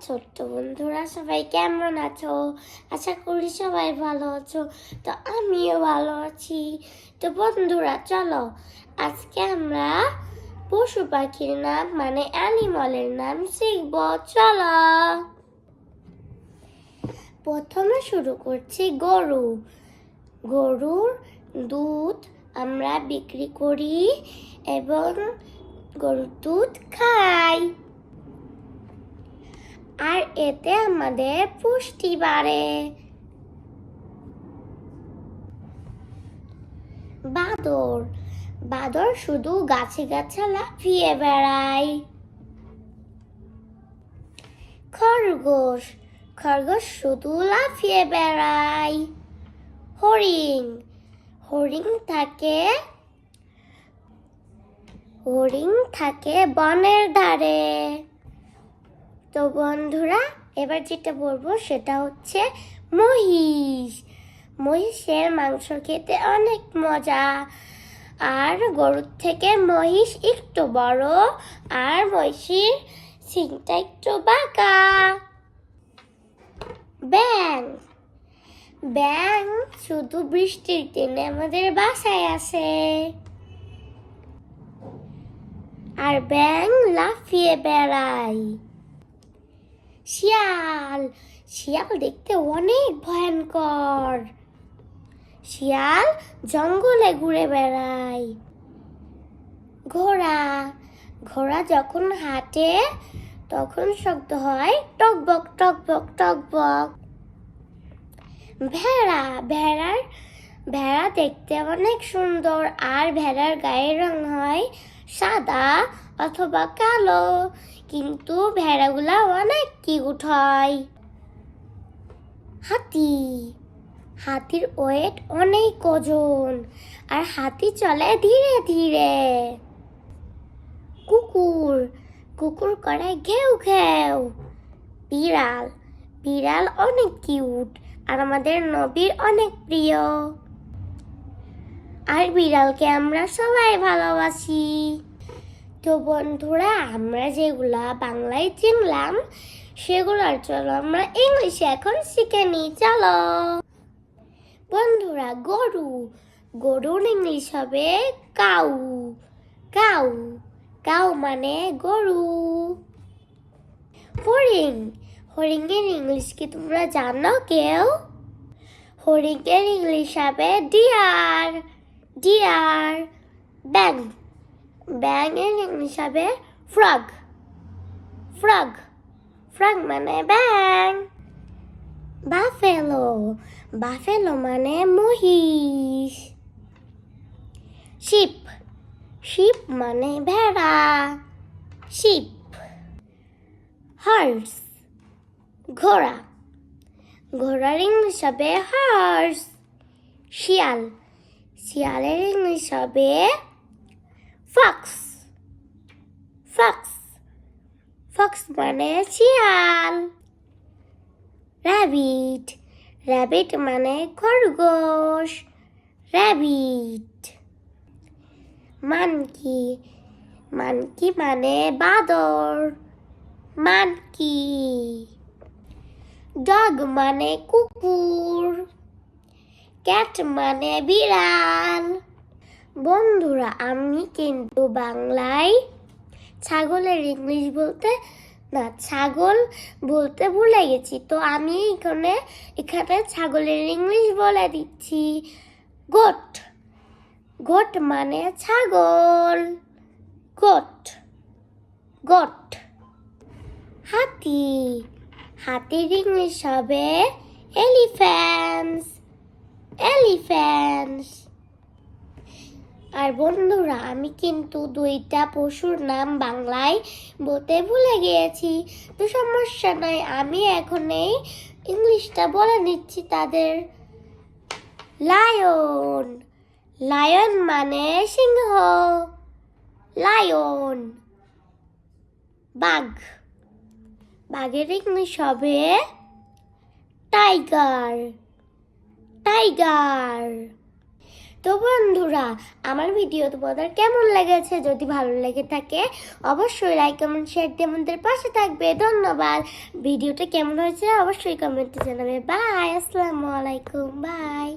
ছোট্ট বন্ধুরা, সবাই কেমন আছো? আশা করি সবাই ভালো আছো। তো আমিও ভালো আছি। তো বন্ধুরা, চলো, আজকে আমরা পশু পাখির নাম মানে অ্যানিমালের নাম শিখব। চলো। প্রথমে শুরু করছি গরু। গরুর দুধ আমরা বিক্রি করি এবং গরুর দুধ খাই। আর এতে আমাদের পুষ্টি বাড়ে। বাদর। বাদর শুধু গাছে গাছে লাফিয়ে বেড়ায়। খরগোশ। খরগোশ শুধু লাফিয়ে বেড়ায়। হরিণ। হরিণ থাকে হরিণ থাকে বনের ধারে। তো বন্ধুরা, এবার যেটা বলব সেটা হচ্ছে মহিষ। মহিষের মাংস খেতে অনেক মজা। আর গরুর থেকে মহিষ একটু বড়, আর মহিষের সিংটা একটু বাঁকা। ব্যাং ব্যাং শুধু বৃষ্টির দিনে আমাদের বাসায় আসে। আর ব্যাং লাফিয়ে বেড়ায়। শিয়াল। শিয়াল দেখতে অনেক ভয়ঙ্কর। শিয়াল জঙ্গলে ঘুরে বেড়ায়। ঘোড়া। ঘোড়া যখন হাঁটে, তখন শব্দ হয় টকবক টকবক টকবক ভেড়া। ভেড়ার, ভেড়া দেখতে অনেক সুন্দর আর ভেড়ার গায়ের রং হয় সাদা অথবা কালো। কিন্তু ভেড়াগুলা অনেক কিউট হয়। হাতি। হাতির ওয়েট অনেক ওজন, আর হাতি চলে ধীরে ধীরে। কুকুর। কুকুর করে ঘেউ ঘেউ। বিড়াল। বিড়াল অনেক কিউট, আর আমাদের নবীর অনেক প্রিয়। আর বিড়ালকে আমরা সবাই ভালোবাসি। তো বন্ধুরা, আমরা যেগুলা বাংলায় চিনলাম, সেগুলোর চলো আমরা ইংলিশে এখন শিখে নিই, চলো। বন্ধুরা, গরু। গরুর ইংলিশ হবে কাউ। কাউ। কাউ মানে গরু। হরিণ হরিণের ইংলিশ কি তোমরা জানো কেউ? হরিণের ইংলিশ হবে ডিয়ার। ডিয়ার। ব্যাং ব্যাঙের হবে ফ্রগ ফ্রগ ফ্রগ মানে ব্যাং বাফেলো বাফেলো মানে মহিষ শিপ শিপ মানে ভেড়া শিপ হর্স ঘোড়া ঘোড়ার ইংলিশ হবে হর্স শিয়াল শিয়ালের ইংলিশ হবে ফক্স ফক্স ফক্স মানে শিয়াল। র্যাবিট র্যাবিট মানে খরগোশ। র্যাবিট মানকি মানকি মানে বাদর। মানকি ডগ মানে কুকুর। ক্যাট মানে বিড়াল। বন্ধুরা, আমি কিন্তু বাংলায় ছাগলের ইংলিশ বলতে, না, ছাগল বলতে ভুলে গেছি। তো আমি এখানে এখানে ছাগলের ইংলিশ বলে দিচ্ছি, গোট। গোট মানে ছাগল। গোট। গোট। হাতি। হাতির ইংলিশ হবে এলিফ্যান্স এলিফ্যান্স আর বন্ধুরা, আমি কিন্তু দুইটা পশুর নাম বাংলায় বলতে ভুলে গিয়েছি। তো সমস্যা নাই, আমি এখন এই ইংলিশটা বলে নিচ্ছি তাদের। লায়ন। লায়ন মানে সিংহ। লায়ন। বাঘ। বাঘের ইংলিশ হবে টাইগার। টাইগার। তো বন্ধুরা, আমার ভিডিও তোমাদের কেমন লেগেছে? যদি ভালো লেগে থাকে, অবশ্যই লাইক কমেন্ট শেয়ার দিয়ে আমাদের পাশে থাকবে। ধন্যবাদ। ভিডিওটা কেমন হয়েছে অবশ্যই কমেন্টে জানাবে। বাই আসসালামু আলাইকুম। বাই